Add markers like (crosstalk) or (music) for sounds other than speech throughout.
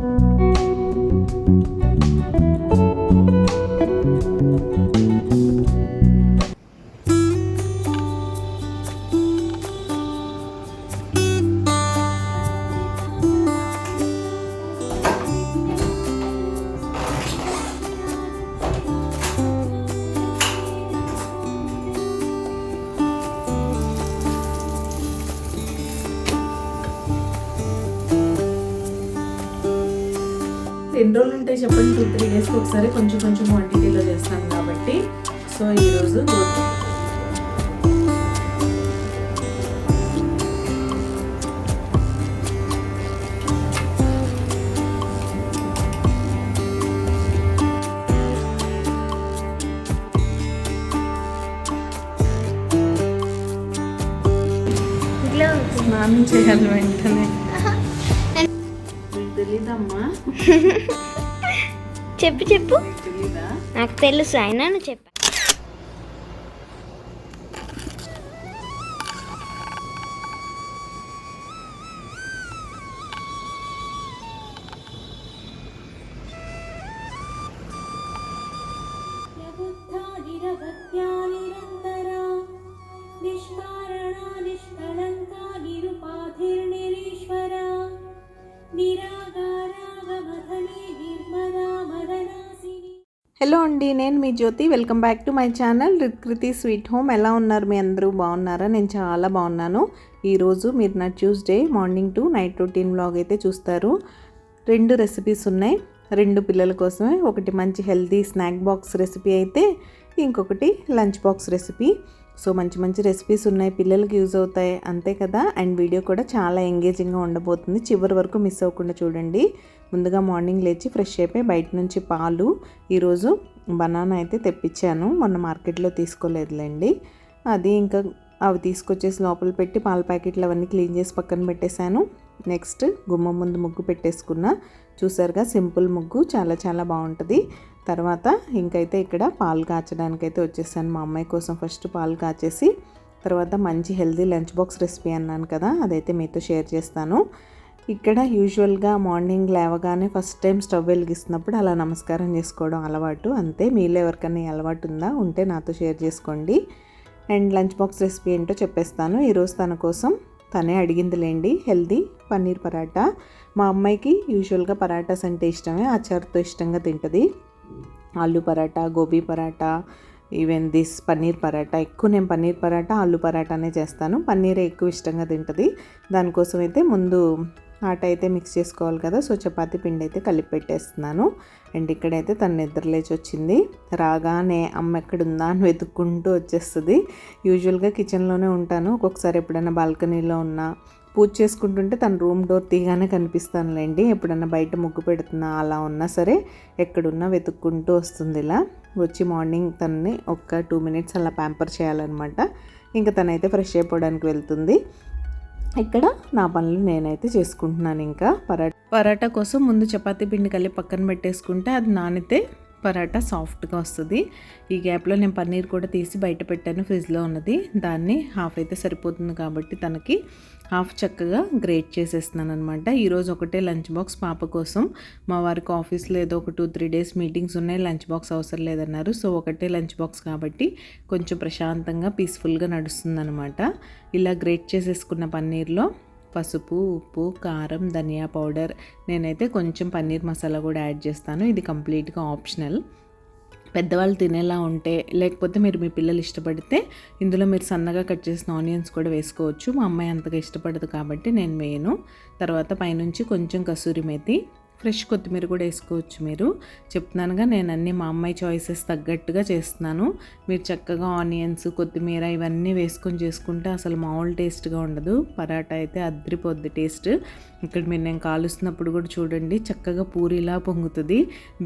ఎన్ని స్నానం చేయాలి వెంటనే. తెలీదమ్మా. చెప్పు చెప్పు. నాకు తెలుసు అయినా చెప్పా. హలో అండి నేను మీ Jyothi. Welcome back to my channel Kruthi sweet home. ఎలా ఉన్నారు? మీ అందరూ బాగున్నారా? నేను చాలా బాగున్నాను. ఈరోజు మీరు నా Tuesday morning to night routine blog అయితే చూస్తారు. రెండు రెసిపీస్ ఉన్నాయి. రెండు పిల్లల కోసమే. ఒకటి మంచి హెల్తీ స్నాక్ బాక్స్ రెసిపీ అయితే ఇంకొకటి లంచ్ బాక్స్ రెసిపీ. సో మంచి మంచి రెసిపీస్ ఉన్నాయి. పిల్లలకి యూజ్ అవుతాయి అంతే కదా. అండ్ వీడియో కూడా చాలా ఎంగేజింగ్గా ఉండబోతుంది. చివరి వరకు మిస్ అవ్వకుండా చూడండి. ముందుగా మార్నింగ్ లేచి ఫ్రెష్ అయిపోయి బయట నుంచి పాలు ఈరోజు బనానా అయితే తెప్పించాను. మొన్న మార్కెట్లో తీసుకోలేదులేండి. అది ఇంకా అవి తీసుకొచ్చేసి లోపల పెట్టి పాల ప్యాకెట్లు అవన్నీ క్లీన్ చేసి పక్కన పెట్టేశాను. నెక్స్ట్ గుమ్మం ముందు ముగ్గు పెట్టేసుకున్న. చూసారుగా సింపుల్ ముగ్గు చాలా చాలా బాగుంటుంది. తర్వాత ఇంకైతే ఇక్కడ పాలు కాచడానికి అయితే వచ్చేసాను మా అమ్మాయి కోసం ఫస్ట్ పాలు కాచేసి. తర్వాత మంచి హెల్దీ లంచ్ బాక్స్ రెసిపీ అన్నాను కదా అదైతే మీతో షేర్ చేస్తాను. ఇక్కడ యూజువల్గా మార్నింగ్ లేవగానే ఫస్ట్ టైం స్టవ్ వెలిగిస్తున్నప్పుడు అలా నమస్కారం చేసుకోవడం అలవాటు. అంతే మీలో ఎవరికైనా అలవాటు ఉందా? ఉంటే నాతో షేర్ చేసుకోండి. అండ్ లంచ్ బాక్స్ రెసిపీ ఏంటో చెప్పేస్తాను. ఈరోజు తన కోసం తనే అడిగిందిలేండి హెల్దీ పన్నీర్ పరాటా. మా అమ్మాయికి యూజువల్గా పరాటాస్ అంటే ఇష్టమే. అచార్తో ఇష్టంగా తింటుంది. Aloo paratha gobi paratha even this paneer paratha. ఎక్కువ నేను పన్నీర్ పరాటా ఆలు పరాటానే చేస్తాను. పన్నీరే ఎక్కువ ఇష్టంగా తింటుంది. దానికోసం అయితే ముందు ఆట అయితే మిక్స్ చేసుకోవాలి కదా సో చపాతి పిండి అయితే కలిపి పెట్టేస్తున్నాను అండ్ ఇక్కడైతే తను నిద్రలేచి వచ్చింది రాగానే అమ్మ ఎక్కడుందా అని వెతుక్కుంటూ వచ్చేస్తుంది. యూజువల్గా కిచెన్లోనే ఉంటాను. ఒక్కొక్కసారి ఎప్పుడైనా బాల్కనీలో ఉన్నా పూజ చేసుకుంటుంటే తన రూమ్ డోర్ తీగానే కనిపిస్తానులేండి. ఎప్పుడన్నా బయట ముగ్గు పెడుతున్నా అలా ఉన్నా సరే ఎక్కడున్నా వెతుక్కుంటూ వస్తుంది ఇలా. వచ్చి మార్నింగ్ తనని ఒక్క టూ మినిట్స్ అలా ప్యాంపర్ చేయాలన్నమాట. ఇంకా తనైతే ఫ్రెష్ అయిపోవడానికి వెళ్తుంది. ఇక్కడ నా పనులు నేనైతే చేసుకుంటున్నాను ఇంకా. పరాటా పరాటా కోసం ముందు చపాతీ పిండి కలిపి పక్కన పెట్టేసుకుంటే అది నానితే పరాటా సాఫ్ట్గా వస్తుంది. ఈ గ్యాప్లో నేను పన్నీర్ కూడా తీసి బయట పెట్టాను ఫ్రిడ్జ్లో ఉన్నది. దాన్ని హాఫ్ అయితే సరిపోతుంది కాబట్టి తనకి హాఫ్ చక్కగా గ్రేట్ చేసేస్తున్నాను అనమాట ఈరోజు ఒకటే లంచ్ బాక్స్ పాప కోసం. మా వారికి ఆఫీస్లో ఏదో ఒక టూ త్రీ డేస్ మీటింగ్స్ ఉన్నాయి లంచ్ బాక్స్ అవసరం లేదన్నారు. సో ఒకటే లంచ్ బాక్స్ కాబట్టి కొంచెం ప్రశాంతంగా పీస్ఫుల్గా నడుస్తుందన్నమాట. ఇలా గ్రేట్ చేసేసుకున్న పన్నీర్లో పసుపు ఉప్పు కారం ధనియా పౌడర్ నేనైతే కొంచెం పన్నీర్ మసాలా కూడా యాడ్ చేస్తాను. ఇది కంప్లీట్గా ఆప్షనల్. పెద్దవాళ్ళు తినేలా ఉంటే లేకపోతే మీరు మీ పిల్లలు ఇష్టపడితే ఇందులో మీరు సన్నగా కట్ చేసిన ఆనియన్స్ కూడా వేసుకోవచ్చు. మా అమ్మాయి అంతగా ఇష్టపడదు కాబట్టి నేను వేయను. తర్వాత పైనుంచి కొంచెం కసూరి మేతి ఫ్రెష్ కొత్తిమీర కూడా వేసుకోవచ్చు మీరు. చెప్తున్నానుగా నేను అన్ని మా అమ్మాయి చాయిసెస్ తగ్గట్టుగా చేస్తున్నాను. మీరు చక్కగా ఆనియన్స్ కొత్తిమీర ఇవన్నీ వేసుకొని చేసుకుంటే అసలు మామూలు టేస్ట్గా ఉండదు. పరాటా అయితే అద్రిపోద్ది టేస్ట్ ఇక్కడ మీరు నేను కాలుస్తున్నప్పుడు కూడా చూడండి చక్కగా పూరిలా పొంగుతుంది.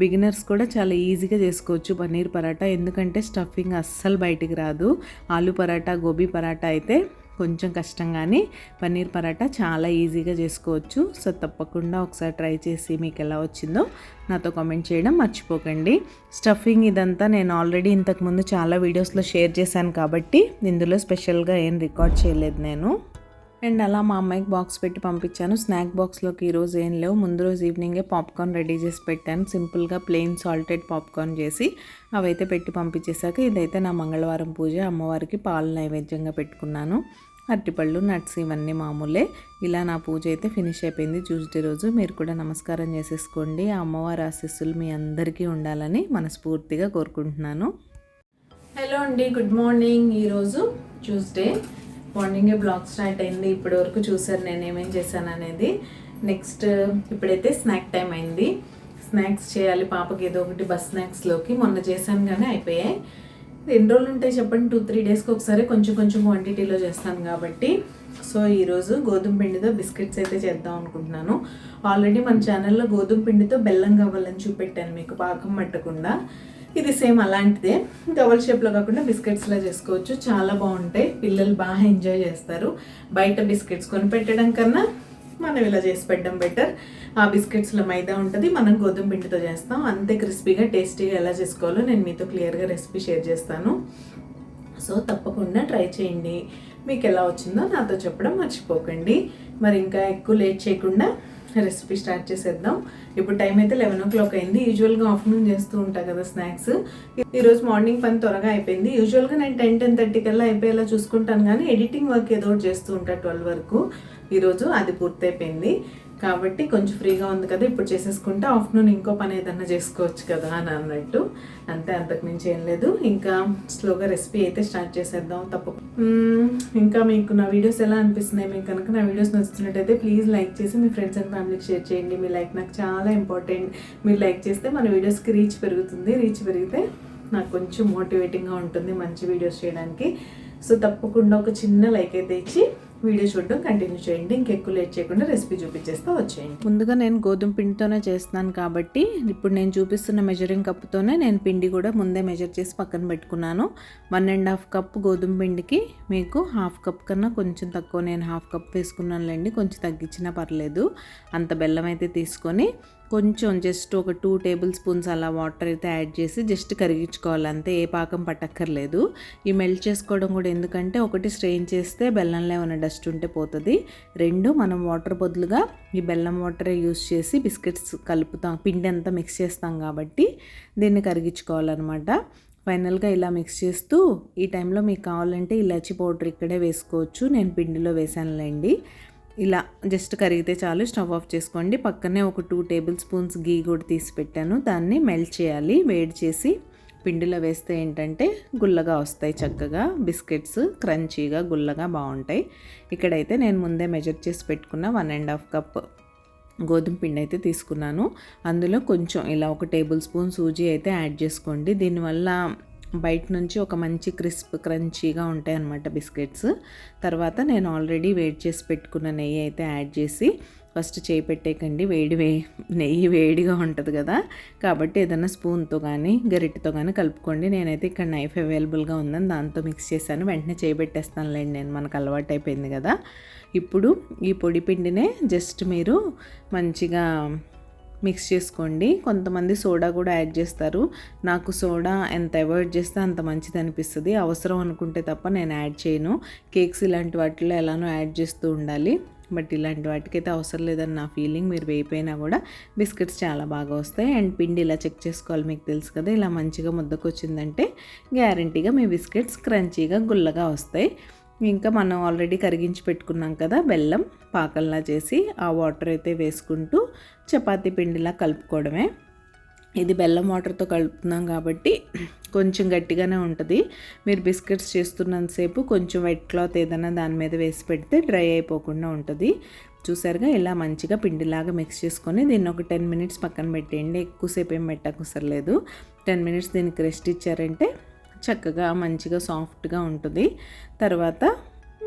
బిగినర్స్ కూడా చాలా ఈజీగా చేసుకోవచ్చు పన్నీర్ పరాటా. ఎందుకంటే స్టఫింగ్ అస్సలు బయటికి రాదు. ఆలు పరాటా గోబీ పరాటా అయితే కొంచెం కష్టం కానీ పన్నీర్ పరాటా చాలా ఈజీగా చేసుకోవచ్చు. సో తప్పకుండా ఒకసారి ట్రై చేసి మీకు ఎలా వచ్చిందో నాతో కామెంట్ చేయడం మర్చిపోకండి. స్టఫింగ్ ఇదంతా నేను ఆల్రెడీ ఇంతకుముందు చాలా వీడియోస్లో షేర్ చేశాను కాబట్టి ఇందులో స్పెషల్గా ఏం రికార్డ్ చేయలేదు నేను. అండ్ అలా మా అమ్మాయికి బాక్స్ పెట్టి పంపించాను. స్నాక్ బాక్స్లోకి ఈరోజు ఏం లేవు. ముందు రోజు ఈవినింగే పాప్కార్న్ రెడీ చేసి పెట్టాను. సింపుల్గా ప్లెయిన్ సాల్టెడ్ పాప్కార్న్ చేసి అవైతే పెట్టి పంపించేశాక ఇదైతే నా మంగళవారం పూజ. అమ్మవారికి పాలు నైవేద్యంగా పెట్టుకున్నాను. అరటిపళ్ళు నట్స్ ఇవన్నీ మామూలే. ఇలా నా పూజ అయితే ఫినిష్ అయిపోయింది. ట్యూస్డే రోజు మీరు కూడా నమస్కారం చేసేసుకోండి. ఆ అమ్మవారి ఆశీస్సులు మీ అందరికీ ఉండాలని మనస్ఫూర్తిగా కోరుకుంటున్నాను. హలో అండి గుడ్ మార్నింగ్. ఈరోజు ట్యూస్డే. మార్నింగే బ్లాగ్ స్టార్ట్ అయింది. ఇప్పటి వరకు చూసారు నేను ఏమేం చేశాను అనేది. నెక్స్ట్ ఇప్పుడైతే స్నాక్ టైం అయింది. స్నాక్స్ చేయాలి. పాపకి ఏదో ఒకటి బస్ స్నాక్స్లోకి మొన్న చేశాను కానీ అయిపోయాయి. ఎన్ని రోజులు ఉంటాయి చెప్పండి? టూ త్రీ డేస్కి ఒకసారి కొంచెం కొంచెం క్వాంటిటీలో చేస్తాను కాబట్టి. సో ఈరోజు గోధుమ పిండితో బిస్కెట్స్ అయితే చేద్దాం అనుకుంటున్నాను. ఆల్రెడీ మన ఛానల్లో గోధుమ పిండితో బెల్లం కావాలని చూపెట్టాను మీకు పాకం పట్టకుండా. ఇది సేమ్ అలాంటిదే. డబల్ షేప్లో కాకుండా బిస్కెట్స్లా చేసుకోవచ్చు. చాలా బాగుంటాయి. పిల్లలు బాగా ఎంజాయ్ చేస్తారు. బయట బిస్కెట్స్ కొని పెట్టడం కన్నా మనం ఇలా చేసి పెట్టడం బెటర్ ఆ బిస్కెట్స్లో మైదా ఉంటుంది మనం గోధుమ పిండితో చేస్తాం. అంతే క్రిస్పీగా టేస్టీగా ఎలా చేసుకోవాలో నేను మీతో క్లియర్గా రెసిపీ షేర్ చేస్తాను. సో తప్పకుండా ట్రై చేయండి. మీకు ఎలా వచ్చిందో నాతో చెప్పడం మర్చిపోకండి. మరి ఇంకా ఎక్కువ లేట్ చేయకుండా రెసిపీ స్టార్ట్ చేసేద్దాం. ఇప్పుడు టైం అయితే లెవెన్ ఓ క్లాక్ అయింది. యూజువల్గా ఆఫ్టర్నూన్ చేస్తూ ఉంటా కదా స్నాక్స్. ఈరోజు మార్నింగ్ పని త్వరగా అయిపోయింది. యూజువల్గా నేను టెన్ టెన్ థర్టీ కల్లా అయిపోయేలా చూసుకుంటాను కానీ ఎడిటింగ్ వర్క్ ఏదో ఒకటి చేస్తూ ఉంటా ట్వెల్వ్ వరకు. ఈరోజు అది పూర్తయిపోయింది. కాబట్టి కొంచెం ఫ్రీగా ఉంది కదా ఇప్పుడు చేసేసుకుంటే ఆఫ్టర్నూన్ ఇంకో పని ఏదన్నా చేసుకోవచ్చు కదా అని అన్నట్టు. అంతే అంతకు మించి ఏం లేదు. ఇంకా స్లోగా రెసిపీ అయితే స్టార్ట్ చేసేద్దాం తప్పు ఇంకా మీకు నా వీడియోస్ ఎలా అనిపిస్తున్నాయి మీకు కనుక నా వీడియోస్ నచ్చుతున్నట్టయితే ప్లీజ్ లైక్ చేసి మీ ఫ్రెండ్స్ అండ్ ఫ్యామిలీకి షేర్ చేయండి. మీ లైక్ నాకు చాలా ఇంపార్టెంట్. మీరు లైక్ చేస్తే మన వీడియోస్కి రీచ్ పెరుగుతుంది. రీచ్ పెరిగితే నాకు కొంచెం మోటివేటింగ్గా ఉంటుంది మంచి వీడియోస్ చేయడానికి. సో తప్పకుండా ఒక చిన్న లైక్ అయితే ఇచ్చి వీడియో చూడడం కంటిన్యూ చేయండి. ఇంకెక్కువ లేట్ చేయకుండా రెసిపీ చూపించేస్తా వచ్చేయండి. ముందుగా నేను గోధుమ పిండితోనే చేస్తున్నాను కాబట్టి ఇప్పుడు నేను చూపిస్తున్న మెజరింగ్ కప్తోనే నేను పిండి కూడా ముందే మెజర్ చేసి పక్కన పెట్టుకున్నాను. వన్ అండ్ హాఫ్ కప్ గోధుమ పిండికి మీకు హాఫ్ కప్ కన్నా కొంచెం తక్కువ నేను హాఫ్ కప్ వేసుకున్నానులేండి కొంచెం తగ్గించినా పర్లేదు. అంత బెల్లం అయితే తీసుకొని కొంచెం జస్ట్ ఒక టూ టేబుల్ స్పూన్స్ అలా వాటర్ అయితే యాడ్ చేసి జస్ట్ కరిగించుకోవాలి అంతే ఏ పాకం పట్టక్కర్లేదు. ఈ మెల్ట్ చేసుకోవడం కూడా ఎందుకంటే ఒకటి స్ట్రెయిన్ చేస్తే బెల్లంలో ఏమైనా డస్ట్ ఉంటే పోతుంది. రెండు మనం వాటర్ బదులుగా ఈ బెల్లం వాటరే యూస్ చేసి బిస్కెట్స్ కలుపుతాం పిండి అంతా మిక్స్ చేస్తాం కాబట్టి దీన్ని కరిగించుకోవాలన్నమాట. ఫైనల్గా ఇలా మిక్స్ చేస్తూ ఈ టైంలో మీకు కావాలంటే ఇలాచి పౌడర్ ఇక్కడే వేసుకోవచ్చు నేను పిండిలో వేసానులేండి. ఇలా జస్ట్ కరిగితే చాలు స్టవ్ ఆఫ్ చేసుకోండి. పక్కనే ఒక టూ టేబుల్ స్పూన్స్ గీ కూడా తీసి పెట్టాను. దాన్ని మెల్ట్ చేయాలి. వేడి చేసి పిండిలో వేస్తే ఏంటంటే గుల్లగా వస్తాయి చక్కగా. బిస్కెట్స్ క్రంచీగా గుల్లగా బాగుంటాయి. ఇక్కడైతే నేను ముందే మెజర్ చేసి పెట్టుకున్న వన్ అండ్ హాఫ్ కప్ గోధుమ పిండి అయితే తీసుకున్నాను. అందులో కొంచెం ఇలా ఒక టేబుల్ స్పూన్ సూజీ అయితే యాడ్ చేసుకోండి. దీనివల్ల బయట నుంచి ఒక మంచి క్రిస్ప్ క్రంచీగా ఉంటాయి అన్నమాట బిస్కెట్స్. తర్వాత నేను ఆల్రెడీ వేడి చేసి పెట్టుకున్న నెయ్యి అయితే యాడ్ చేసి ఫస్ట్ చేయి పెట్టేకండి. వేడి వే నెయ్యి వేడిగా ఉంటుంది కదా. కాబట్టి ఏదైనా స్పూన్తో కానీ గరిటెతో కానీ కలుపుకోండి. నేనైతే ఇక్కడ నైఫ్ అవైలబుల్గా ఉందని దాంతో మిక్స్ చేశాను. వెంటనే చేయి పెట్టేస్తానులేండి నేను. మనకు అలవాటు అయిపోయింది కదా. ఇప్పుడు ఈ పొడి పిండినే జస్ట్ మీరు మంచిగా మిక్స్ చేసుకోండి. కొంతమంది సోడా కూడా యాడ్ చేస్తారు. నాకు సోడా ఎంత అవాయిడ్ చేస్తే అంత మంచిది అనిపిస్తుంది. అవసరం అనుకుంటే తప్ప నేను యాడ్ చేయను. కేక్స్ ఇలాంటి వాటిలో ఎలానో యాడ్ చేస్తూ ఉండాలి. బట్ ఇలాంటి వాటికైతే అవసరం లేదని నా ఫీలింగ్. మీరు వేయిపోయినా కూడా బిస్కెట్స్ చాలా బాగా వస్తాయి. అండ్ పిండి ఇలా చెక్ చేసుకోవాలి మీకు తెలుసు కదా ఇలా మంచిగా ముద్దకు వచ్చిందంటే గ్యారంటీగా మీ బిస్కెట్స్ క్రంచీగా గుల్లగా వస్తాయి. ఇంకా మనం ఆల్రెడీ కరిగించి పెట్టుకున్నాం కదా బెల్లం పాకల్లా చేసి ఆ వాటర్ అయితే వేసుకుంటూ చపాతీ పిండిలా కలుపుకోవడమే. ఇది బెల్లం వాటర్తో కలుపుతున్నాం కాబట్టి కొంచెం గట్టిగానే ఉంటుంది. మీరు బిస్కెట్స్ చేస్తున్నంతసేపు కొంచెం వెట్ క్లాత్ ఏదైనా దాని మీద వేసి పెడితే డ్రై అయిపోకుండా ఉంటుంది. చూసారుగా ఇలా మంచిగా పిండిలాగా మిక్స్ చేసుకొని దీన్ని ఒక టెన్ మినిట్స్ పక్కన పెట్టేయండి. ఎక్కువసేపు ఏం సరలేదు టెన్ మినిట్స్ దీనికి రెస్ట్ ఇచ్చారంటే చక్కగా మంచిగా సాఫ్ట్గా ఉంటుంది. తర్వాత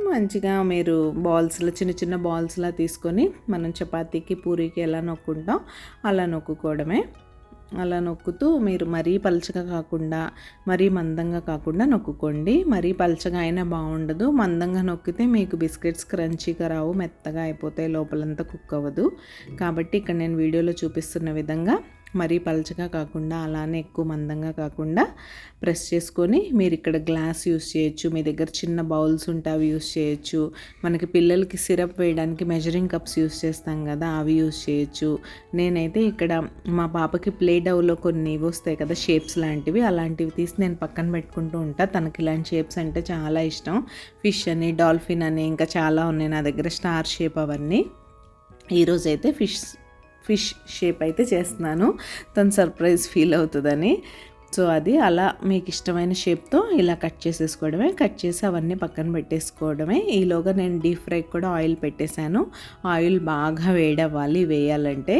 మంచిగా మీరు బాల్స్లో చిన్న చిన్న బాల్స్లా తీసుకొని మనం చపాతీకి పూరీకి ఎలా నొక్కుంటాం అలా నొక్కుకోవడమే. అలా నొక్కుతూ మీరు మరీ పలచగా కాకుండా మరీ మందంగా కాకుండా నొక్కుకోండి. మరీ పలచగా అయినా బాగుండదు. మందంగా నొక్కితే మీకు బిస్కెట్స్ క్రంచీగా రావు మెత్తగా అయిపోతాయి లోపలంతా కుక్ అవ్వదు కాబట్టి ఇక్కడ నేను వీడియోలో చూపిస్తున్న విధంగా మరీ పలచగా కాకుండా అలానే ఎక్కువ మందంగా కాకుండా ప్రెస్ చేసుకొని మీరు ఇక్కడ గ్లాస్ యూస్ చేయొచ్చు. మీ దగ్గర చిన్న బౌల్స్ ఉంటే అవి యూస్ చేయొచ్చు. మనకి పిల్లలకి సిరప్ వేయడానికి మెజరింగ్ కప్స్ యూస్ చేస్తాం కదా అవి యూస్ చేయొచ్చు. నేనైతే ఇక్కడ మా పాపకి ప్లే డౌలో కొన్ని వస్తాయి కదా షేప్స్ లాంటివి అలాంటివి తీసి నేను పక్కన పెట్టుకుంటూ ఉంటా. తనకి ఇలాంటి షేప్స్ అంటే చాలా ఇష్టం. ఫిష్ అని డాల్ఫిన్ అని ఇంకా చాలా ఉన్నాయి నా దగ్గర స్టార్ షేప్ అవన్నీ. ఈరోజైతే ఫిష్ ఫిష్ షేప్ అయితే చేస్తున్నాను. తను సర్ప్రైజ్ ఫీల్ అవుతుందని. సో అది అలా మీకు ఇష్టమైన షేప్తో ఇలా కట్ చేసేసుకోవడమే. కట్ చేసి అవన్నీ పక్కన పెట్టేసుకోవడమే. ఈలోగా నేను డీప్ ఫ్రై కూడా ఆయిల్ పెట్టేశాను. ఆయిల్ బాగా వేడవ్వాలి వేయాలంటే.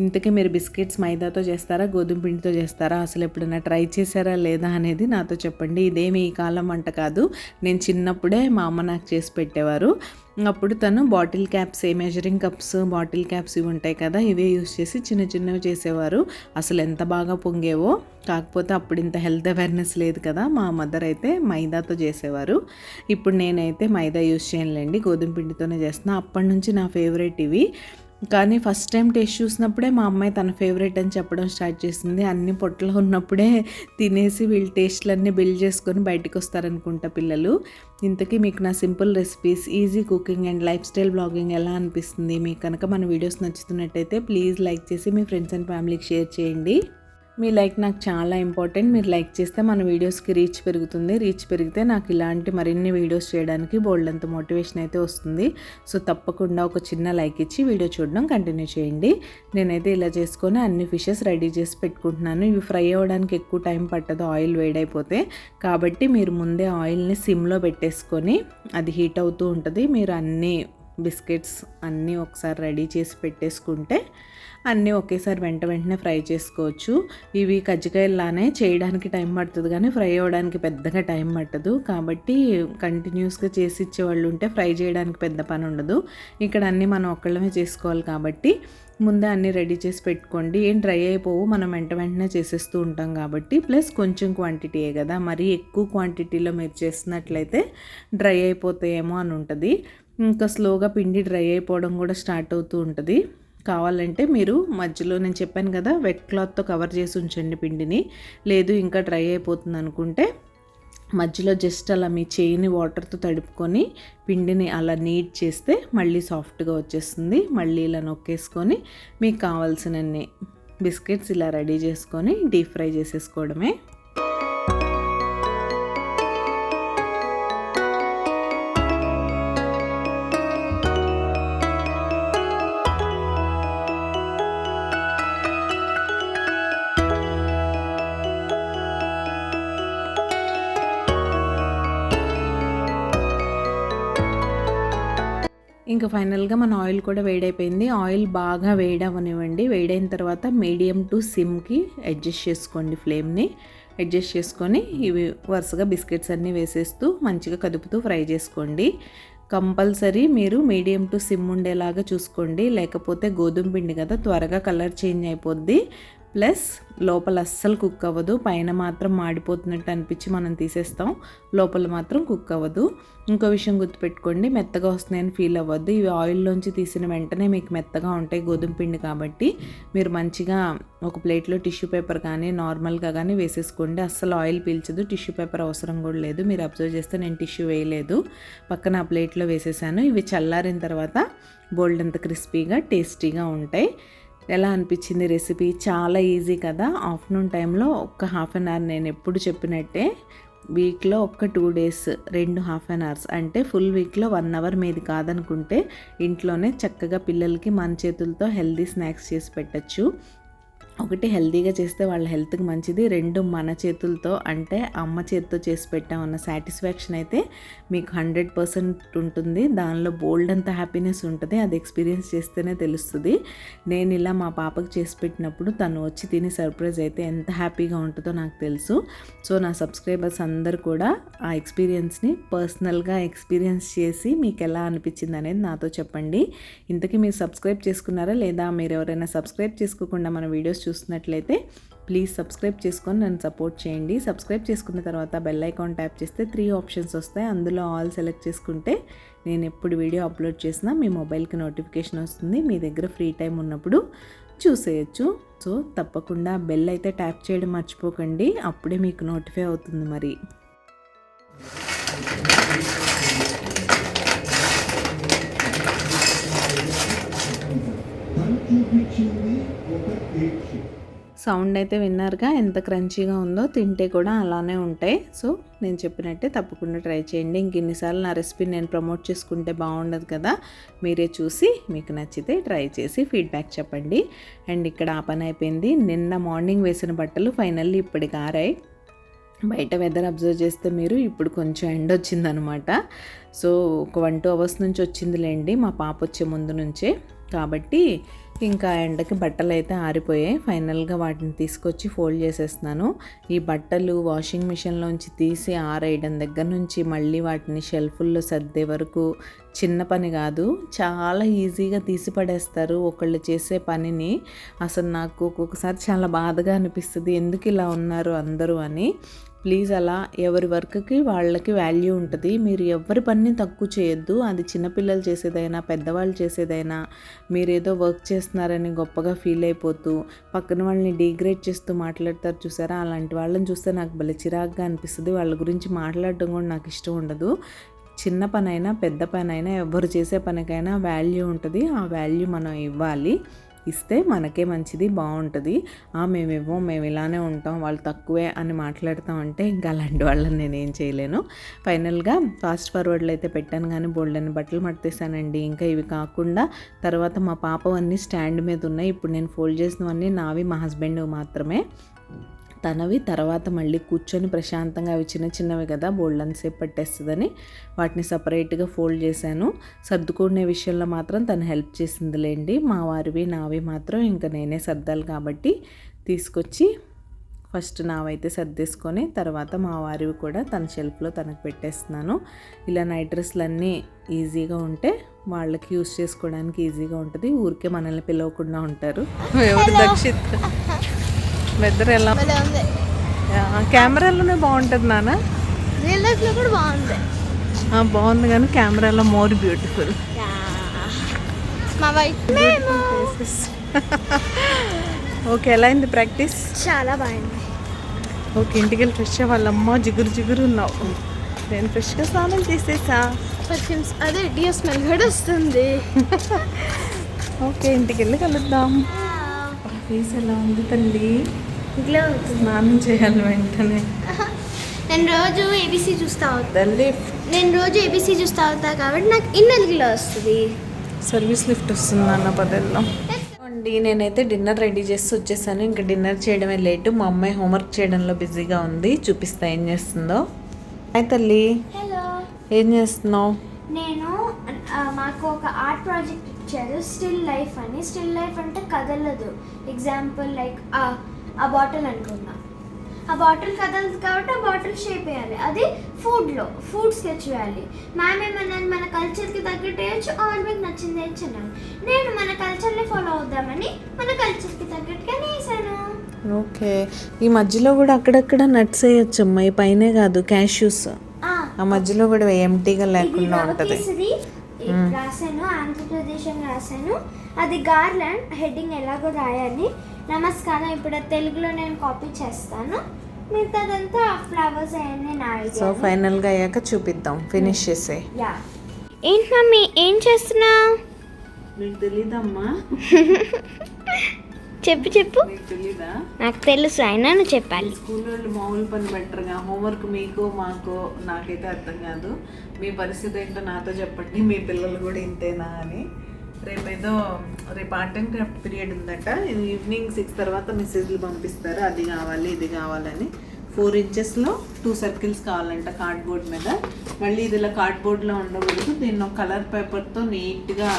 ఇంతకీ మీరు బిస్కెట్స్ మైదాతో చేస్తారా గోధుమ పిండితో చేస్తారా? అసలు ఎప్పుడైనా ట్రై చేశారా లేదా అనేది నాతో చెప్పండి. ఇదేమి ఈ కాలం వంట కాదు. నేను చిన్నప్పుడే మా అమ్మ నాకు చేసి పెట్టేవారు. అప్పుడు తను bottle caps a measuring cups bottle caps ఇవి ఉంటాయి కదా ఇవే యూస్ చేసి చిన్న చిన్నవి చేసేవారు. అసలు ఎంత బాగా పొంగేవో కాకపోతే అప్పుడు ఇంత హెల్త్ అవేర్నెస్ లేదు కదా మా మదర్ అయితే మైదాతో చేసేవారు. ఇప్పుడు నేనైతే మైదా యూస్ చేయనులేండి గోధుమ పిండితోనే చేస్తున్నా. అప్పటి నుంచి నా ఫేవరెట్ ఇవి. కానీ ఫస్ట్ టైం టేస్ట్ చూసినప్పుడే మా అమ్మాయి తన ఫేవరెట్ అని చెప్పడం స్టార్ట్ చేసింది. అన్ని పొట్టలో ఉన్నప్పుడే తినేసి వీళ్ళు టేస్ట్లన్నీ బిల్డ్ చేసుకొని బయటకు వస్తారనుకుంటా పిల్లలు. ఇంతకీ మీకు నా simple recipes easy cooking and lifestyle blogging ఎలా అనిపిస్తుంది? మీకు కనుక మన వీడియోస్ నచ్చుతున్నట్టయితే ప్లీజ్ లైక్ చేసి మీ ఫ్రెండ్స్ అండ్ ఫ్యామిలీకి షేర్ చేయండి. మీ లైక్ నాకు చాలా ఇంపార్టెంట్. మీరు లైక్ చేస్తే మన వీడియోస్కి రీచ్ పెరుగుతుంది. రీచ్ పెరిగితే నాకు ఇలాంటి మరిన్ని వీడియోస్ చేయడానికి బోల్డ్ అంత మోటివేషన్ అయితే వస్తుంది. సో తప్పకుండా ఒక చిన్న లైక్ ఇచ్చి వీడియో చూడడం కంటిన్యూ చేయండి. నేనైతే ఇలా చేసుకొని అన్ని ఫిషెస్ రెడీ చేసి పెట్టుకుంటున్నాను. ఇవి ఫ్రై అవ్వడానికి ఎక్కువ టైం పట్టదు. ఆయిల్ వేడైపోతే. కాబట్టి మీరు ముందే ఆయిల్ని సిమ్లో పెట్టేసుకొని అది హీట్ అవుతూ ఉంటుంది. మీరు అన్నీ బిస్కెట్స్ అన్నీ ఒకసారి రెడీ చేసి పెట్టేసుకుంటే అన్నీ ఒకేసారి వెంట వెంటనే ఫ్రై చేసుకోవచ్చు. ఇవి కజ్జికాయలానే చేయడానికి టైం పడుతుంది కానీ ఫ్రై అవ్వడానికి పెద్దగా టైం పట్టదు. కాబట్టి కంటిన్యూస్గా చేసి ఇచ్చేవాళ్ళు ఉంటే ఫ్రై చేయడానికి పెద్ద పని ఉండదు. ఇక్కడ అన్నీ మనం ఒక్కళ్ళమే చేసుకోవాలి కాబట్టి ముందే అన్నీ రెడీ చేసి పెట్టుకోండి. ఏం డ్రై అయిపోవు మనం వెంట వెంటనే చేసేస్తూ ఉంటాం కాబట్టి. ప్లస్ కొంచెం క్వాంటిటీయే కదా. మరీ ఎక్కువ క్వాంటిటీలో మీరు చేసినట్లయితే డ్రై అయిపోతాయేమో అని ఉంటుంది. ఇంకా స్లోగా పిండి డ్రై అయిపోవడం కూడా స్టార్ట్ అవుతూ ఉంటుంది. కావాలంటే మీరు మధ్యలో నేను చెప్పాను కదా వెట్ క్లాత్తో కవర్ చేసి ఉంచండి పిండిని. లేదు ఇంకా డ్రై అయిపోతుంది అనుకుంటే మధ్యలో జస్ట్ అలా మీ చేయిని వాటర్తో తడుపుకొని పిండిని అలా నీట్ చేస్తే మళ్ళీ సాఫ్ట్గా వచ్చేస్తుంది. మళ్ళీ ఇలా నొక్కేసుకొని మీకు కావాల్సినన్ని బిస్కెట్స్ ఇలా రెడీ చేసుకొని డీప్ ఫ్రై చేసేసుకోవడమే. ఇంకా ఫైనల్గా మన ఆయిల్ కూడా వేడైపోయింది. ఆయిల్ బాగా వేడవనివ్వండి. వేడైన తర్వాత మీడియం టు సిమ్కి అడ్జస్ట్ చేసుకోండి ఫ్లేమ్ని. అడ్జస్ట్ చేసుకొని ఇవి వరుసగా బిస్కెట్స్ అన్నీ వేసేస్తూ మంచిగా కదుపుతూ ఫ్రై చేసుకోండి. కంపల్సరీ మీరు మీడియం టు సిమ్ ఉండేలాగా చూసుకోండి. లేకపోతే గోధుమ పిండి కదా త్వరగా కలర్ చేంజ్ అయిపోద్ది. ప్లస్ లోపల అస్సలు కుక్ అవ్వదు పైన మాత్రం మాడిపోతున్నట్టు అనిపించి మనం తీసేస్తాం. లోపల మాత్రం కుక్ అవ్వదు. ఇంకో విషయం గుర్తుపెట్టుకోండి మెత్తగా వస్తున్నాయని ఫీల్ అవ్వద్దు. ఇవి ఆయిల్లోంచి తీసిన వెంటనే మీకు మెత్తగా ఉంటాయి గోధుమ పిండి కాబట్టి మీరు మంచిగా ఒక ప్లేట్లో టిష్యూ పేపర్ కానీ నార్మల్గా కానీ వేసేసుకోండి. అస్సలు ఆయిల్ పీల్చదు టిష్యూ పేపర్ అవసరం కూడా లేదు. మీరు అబ్జర్వ్ చేస్తే నేను టిష్యూ వేయలేదు. పక్కన ఆ ప్లేట్లో వేసేసాను. ఇవి చల్లారిన తర్వాత బోల్డ్ అంత క్రిస్పీగా టేస్టీగా ఉంటాయి. ఎలా అనిపించింది రెసిపీ? చాలా ఈజీ కదా. ఆఫ్టర్నూన్ టైంలో ఒక్క హాఫ్ అన్ అవర్ నేను ఎప్పుడు చెప్పినట్టే వీక్లో ఒక్క టూ డేస్ రెండు హాఫ్ అన్ అవర్స్ అంటే ఫుల్ వీక్లో వన్ అవర్ మీది కాదనుకుంటే ఇంట్లోనే చక్కగా పిల్లలకి మన చేతులతో హెల్దీ స్నాక్స్ చేసి పెట్టచ్చు. ఒకటి హెల్తీగా చేస్తే వాళ్ళ హెల్త్కి మంచిది. రెండు మన చేతులతో అంటే అమ్మ చేతితో చేసి పెట్టామన్న సాటిస్ఫాక్షన్ అయితే మీకు హండ్రెడ్ పర్సెంట్ ఉంటుంది. దానిలో బోల్డ్ అంత హ్యాపీనెస్ ఉంటుంది. అది ఎక్స్పీరియన్స్ చేస్తేనే తెలుస్తుంది. నేను ఇలా మా పాపకు చేసి పెట్టినప్పుడు తను వచ్చి తిని సర్ప్రైజ్ అయితే ఎంత హ్యాపీగా ఉంటుందో నాకు తెలుసు. సో నా సబ్స్క్రైబర్స్ అందరు కూడా ఆ ఎక్స్పీరియన్స్ని పర్సనల్గా ఎక్స్పీరియన్స్ చేసి మీకు ఎలా అనిపించింది అనేది నాతో చెప్పండి. ఇంతకీ మీరు సబ్స్క్రైబ్ చేసుకున్నారా లేదా మీరు ఎవరైనా సబ్స్క్రైబ్ చేసుకోకుండా మన వీడియోస్ చూస్తున్నట్లయితే ప్లీజ్ సబ్స్క్రైబ్ చేసుకొని నన్ను సపోర్ట్ చేయండి. సబ్స్క్రైబ్ చేసుకున్న తర్వాత బెల్ ఐకాన్ ట్యాప్ చేస్తే త్రీ ఆప్షన్స్ వస్తాయి. అందులో ఆల్ సెలెక్ట్ చేసుకుంటే నేను ఎప్పుడు వీడియో అప్లోడ్ చేసినా మీ మొబైల్కి నోటిఫికేషన్ వస్తుంది. మీ దగ్గర ఫ్రీ టైం ఉన్నప్పుడు చూసేయచ్చు. సో తప్పకుండా బెల్ అయితే ట్యాప్ చేయడం మర్చిపోకండి. అప్పుడే మీకు నోటిఫై అవుతుంది మరి. సౌండ్ అయితే విన్నారుగా ఎంత క్రంచీగా ఉందో తింటే కూడా అలానే ఉంటాయి. సో నేను చెప్పినట్టే తప్పకుండా ట్రై చేయండి. ఇంక ఇన్నిసార్లు నా రెసిపీ నేను ప్రమోట్ చేసుకుంటే బాగుండదు కదా మీరే చూసి మీకు నచ్చితే ట్రై చేసి ఫీడ్బ్యాక్ చెప్పండి. అండ్ ఇక్కడ ఆ పని అయిపోయింది. నిన్న మార్నింగ్ వేసిన బట్టలు ఫైనల్లీ ఇప్పటికి ఆరాయి బయట వెదర్ అబ్జర్వ్ చేస్తే మీరు ఇప్పుడు కొంచెం ఎండ వచ్చిందనమాట. సో ఒక వన్ టూ అవర్స్ నుంచి వచ్చిందిలేండి. మా పాప వచ్చే ముందు నుంచే. కాబట్టి ఇంకా ఎండకి బట్టలు అయితే ఆరిపోయాయి. ఫైనల్గా వాటిని తీసుకొచ్చి ఫోల్డ్ చేసేస్తున్నాను. ఈ బట్టలు వాషింగ్ మిషన్లోంచి తీసి ఆరేయడం దగ్గర నుంచి మళ్ళీ వాటిని షెల్ఫుల్లో సర్దే వరకు చిన్న పని కాదు చాలా ఈజీగా తీసి పడేస్తారు ఒకళ్ళు చేసే పనిని. అసలు నాకు ఒక్కొక్కసారి చాలా బాధగా అనిపిస్తుంది ఎందుకు ఇలా ఉన్నారు అందరూ అని. ప్లీజ్ అలా ఎవరి వర్క్కి వాళ్ళకి వాల్యూ ఉంటుంది. మీరు ఎవరి పనిని తక్కువ చేయొద్దు. అది చిన్నపిల్లలు చేసేదైనా పెద్దవాళ్ళు చేసేదైనా మీరు ఏదో వర్క్ చేస్తున్నారని గొప్పగా ఫీల్ అయిపోతూ పక్కన వాళ్ళని డిగ్రేడ్ చేస్తూ మాట్లాడతారు చూసారా? అలాంటి వాళ్ళని చూస్తే నాకు భలే చిరాగ్గా అనిపిస్తుంది. వాళ్ళ గురించి మాట్లాడడం కూడా నాకు ఇష్టం ఉండదు. చిన్న పనైనా పెద్ద పనైనా ఎవరు చేసే పనికైనా వాల్యూ ఉంటుంది. ఆ వాల్యూ మనం ఇవ్వాలి. ఇస్తే మనకే మంచిది బాగుంటుంది. ఆ మేము ఇవ్వం మేము ఇలానే ఉంటాం వాళ్ళు తక్కువే అని మాట్లాడతాం అంటే ఇంకా అలాంటి వాళ్ళని నేనేం చేయలేను. ఫైనల్గా ఫాస్ట్ ఫార్వర్డ్లో అయితే పెట్టాను కానీ బోల్డని బట్టలు మడతేసానండి. ఇంకా ఇవి కాకుండా తర్వాత మా పాపవన్నీ స్టాండ్ మీద ఉన్నాయి. ఇప్పుడు నేను ఫోల్డ్ చేసినవన్నీ నావి మా హస్బెండ్ మాత్రమే. తనవి తర్వాత మళ్ళీ కూర్చొని ప్రశాంతంగా అవి చిన్న చిన్నవి కదా బోల్డ్ సేపు పట్టేస్తుందని వాటిని సపరేట్గా ఫోల్డ్ చేశాను. సర్దుకునే విషయంలో మాత్రం తను హెల్ప్ చేసిందిలేండి. మా వారివి నావి మాత్రం ఇంకా నేనే సర్దాలి కాబట్టి తీసుకొచ్చి ఫస్ట్ నావైతే సర్దేసుకొని తర్వాత మా వారివి కూడా తన షెల్ఫ్లో తనకు పెట్టేస్తున్నాను. ఇలా నైట్ డ్రెస్లు అన్నీ ఈజీగా ఉంటే వాళ్ళకి యూస్ చేసుకోవడానికి ఈజీగా ఉంటుంది. ఊరికే మనల్ని పిలవకుండా ఉంటారు. ఎవరు దక్షిత్? వెదర్ ఎలా? ఉంది. కెమెరాలోనే బాగుంటుంది నాన్న రియల్ కూడా బాగుంది. బాగుంది కానీ కెమెరాలో మోర్ బ్యూటిఫుల్. ఓకే ఎలా అయింది ప్రాక్టీస్ చాలా బాగుంది. ఓకే ఇంటికి వెళ్ళి ఫ్రెష్ వాళ్ళమ్మ జిగురు జిగురు ఉన్నావు. నేను ఫ్రెష్గా స్నానం చేసేసా. పర్ఫ్యూమ్స్ అదే డియో స్మెల్ కూడా వస్తుంది. (laughs) ఓకే ఇంటికి వెళ్ళి కలుద్దాం ఫేస్ ఎలా ఉంది తల్లి? స్నానం చేయాలి వెంటనే. నేను రోజు ఏబీసీ చూస్తా నేను రోజు ఏబీసీ చూస్తా అవుతా కాబట్టి నాకు ఇన్నర్ గ్లో వస్తుంది. సర్వీస్ లిఫ్ట్ వస్తుంది అన్న పదెల్లో అండి నేనైతే డిన్నర్ రెడీ చేసి వచ్చేసాను. ఇంకా డిన్నర్ చేయడమే లేటు మా అమ్మాయి హోంవర్క్ చేయడంలో బిజీగా ఉంది. చూపిస్తా ఏం చేస్తుందో. హాయ్ తల్లి. హలో ఏం చేస్తున్నావు? నేను మాకు ఒక ఆర్ట్ ప్రాజెక్ట్ ఇచ్చారు. స్టిల్ లైఫ్ అని. స్టిల్ లైఫ్ అంటే కదలదు. ఎగ్జాంపుల్ లైక్ ఆ బాటిల్ అనుకున్నా ఆ బాటిల్ కదలదు కాబట్టి ఆ బాటిల్ షేప్ వేయాలి. అది ఫుడ్లో ఫుడ్ స్కెచ్ వేయాలి. మ్యామ్ ఏమన్నాను మన కల్చర్కి తగ్గట్టు వేయచ్చు ఆర్ మీకు నచ్చింది వేయచ్చు అన్నాను నేను మన కల్చర్ని ఫాలో అవుదామని మన కల్చర్కి తగ్గట్టుగానే వేసాను. ఓకే. ఈ మధ్యలో కూడా అక్కడక్కడ నట్స్ వేయొచ్చమ్మా ఈ పైనే కాదు క్యాష్యూస్. ఆ, మధ్యలో కూడా ఎంటీగా లేకుండా ఉంటుంది. రాశాను ఆంధ్రప్రదేశ్ అని రాశాను. అది గార్లాండ్ హెడ్డింగ్ ఎలాగో రాయాలి. నమస్కారం. ఇప్పుడు తెలుగులో నేను కాపీ చేస్తాను. మిగతాదంతా ఫ్లవర్స్ అవన్నీ నా. సో ఫైనల్గా అయ్యాక చూపిద్దాం. ఫినిష్ చేసే. యా ఏంటి మమ్మీ? ఏం చేస్తున్నావు? మీకు తెలీదమ్మా. (laughs) చెప్పు చెప్పు. నాకు తెలుసు. అయినా నువ్వు చెప్పాలి. స్కూల్ వాళ్ళు మామూలు పని బెటర్గా హోంవర్క్ మీకు మాకు నాకైతే అర్థం కాదు. మీ పరిస్థితి ఏంటో నాతో చెప్పండి. మీ పిల్లలు కూడా ఇంతేనా అని. రేపు ఏదో రేపు ఆర్ట్ అండ్ క్రాఫ్ట్ పీరియడ్ ఉందట. ఇది ఈవినింగ్ సిక్స్ తర్వాత మెసేజ్లు పంపిస్తారు? అది కావాలి ఇది కావాలని. ఫోర్ ఇంచెస్లో టూ సర్కిల్స్ కావాలంట కార్డ్బోర్డ్ మీద. మళ్ళీ ఇది ఇలా కార్డ్బోర్డ్లో ఉండకూడదు. దీన్ని ఒక కలర్ పేపర్తో నీట్గా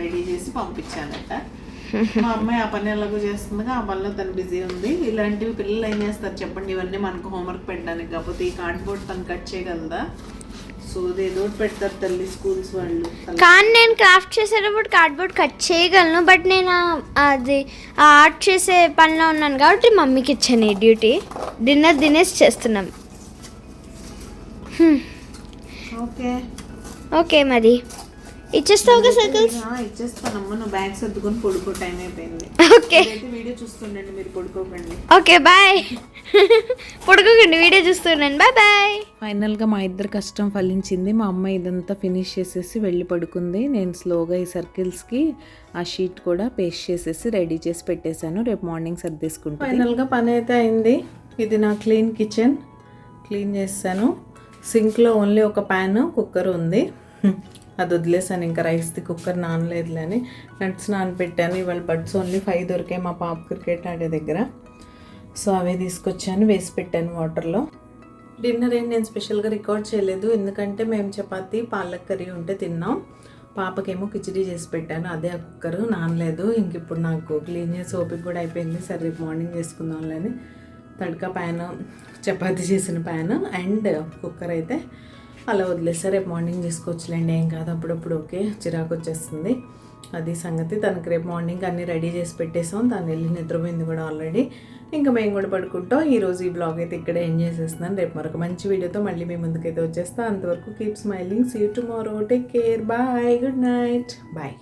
రెడీ చేసి పంపించానట మా అమ్మాయి ఆ పని ఎలాగో చేస్తుందిగా ఆ పనిలో తను బిజీ ఉంది. ఇలాంటివి పిల్లలు ఏం చేస్తారు చెప్పండి. ఇవన్నీ మనకు హోంవర్క్ పెట్టడానికి. కాకపోతే ఈ కార్డ్బోర్డ్ తను కట్ చేయగలదా? సో ఏదో ఒకటి పెడతారు తల్లి స్కూల్స్ వాళ్ళు. కానీ నేను క్రాఫ్ట్ చేసేటప్పుడు కార్డ్బోర్డ్ కట్ చేయగలను బట్ నేను అది ఆర్ట్ చేసే పనిలో ఉన్నాను కాబట్టి మమ్మీకి ఇచ్చాను ఈ డ్యూటీ డిన్నర్ తినేసి చేస్తున్నాం. ఓకే. ఓకే మరి. ఇచ్చేస్తావుగా సర్కిల్స్ ఆ, ఇచ్చేస్తానమ్మా నువ్వు బ్యాగ్ సర్దుకొని పడుకో టైం అయిపోయింది. ఓకే. వీడియో చూస్తుండండి మీరు పడుకోకండి. ఓకే బాయ్ (laughs) పడుకోకండి వీడియో చూస్తున్నాను బాయ్ బాయ్ ఫైనల్గా మా ఇద్దరు కష్టం ఫలించింది. మా అమ్మ ఇదంతా ఫినిష్ చేసేసి వెళ్ళి పడుకుంది. నేను స్లోగా ఈ సర్కిల్స్కి ఆ షీట్ కూడా పేస్ట్ చేసేసి రెడీ చేసి పెట్టేశాను. రేపు మార్నింగ్ సర్దేసుకుంటాను ఫైనల్గా పని అయితే అయింది. ఇది నా క్లీన్ కిచెన్ క్లీన్ చేస్తాను. సింక్లో ఓన్లీ ఒక ప్యాన్ కుక్కర్ ఉంది. (laughs) అది వదిలేసాను. ఇంకా రైస్ది కుక్కర్ నానలేదులే అని. నట్స్ నానబెట్టాను ఇవాళ బడ్స్ ఓన్లీ ఫైవ్ దొరికాయి మా పాప క్రికెట్ ఆడే దగ్గర. సో అవే తీసుకొచ్చాను. వేసి పెట్టాను వాటర్లో. డిన్నర్ ఏం నేను స్పెషల్గా రికార్డ్ చేయలేదు. ఎందుకంటే మేము చపాతి పాలక్ కర్రీ ఉంటే తిన్నాం. పాపకేమో కిచిడీ చేసి పెట్టాను. అదే ఆ కుక్కర్ నానలేదు. ఇంక ఇప్పుడు నాకు క్లీన్ చేసి ఓపిక కూడా అయిపోయింది. సరే రేపు మార్నింగ్ చేసుకుందాంలే అని. తడక ప్యాన్ చపాతి చేసిన ప్యాన్ అండ్ కుక్కర్ అయితే అలా వదిలేస్తారు రేపు మార్నింగ్ చేసుకోవచ్చులేండి ఏం కాదు అప్పుడప్పుడు ఓకే చిరాకు వచ్చేస్తుంది. అది సంగతి. తనకి రేపు మార్నింగ్ అన్నీ రెడీ చేసి పెట్టేసాం తను వెళ్ళి నిద్రపోయింది కూడా ఆల్రెడీ. ఇంకా మేము కూడా పడుకుంటాం. ఈరోజు ఈ బ్లాగ్ అయితే ఇక్కడే ఎండ్ చేసేస్తున్నాను. రేపు మరొక మంచి వీడియోతో మళ్ళీ మీ ముందుకైతే వచ్చేస్తా. అంతవరకు keep smiling see tomorrow take care bye good night bye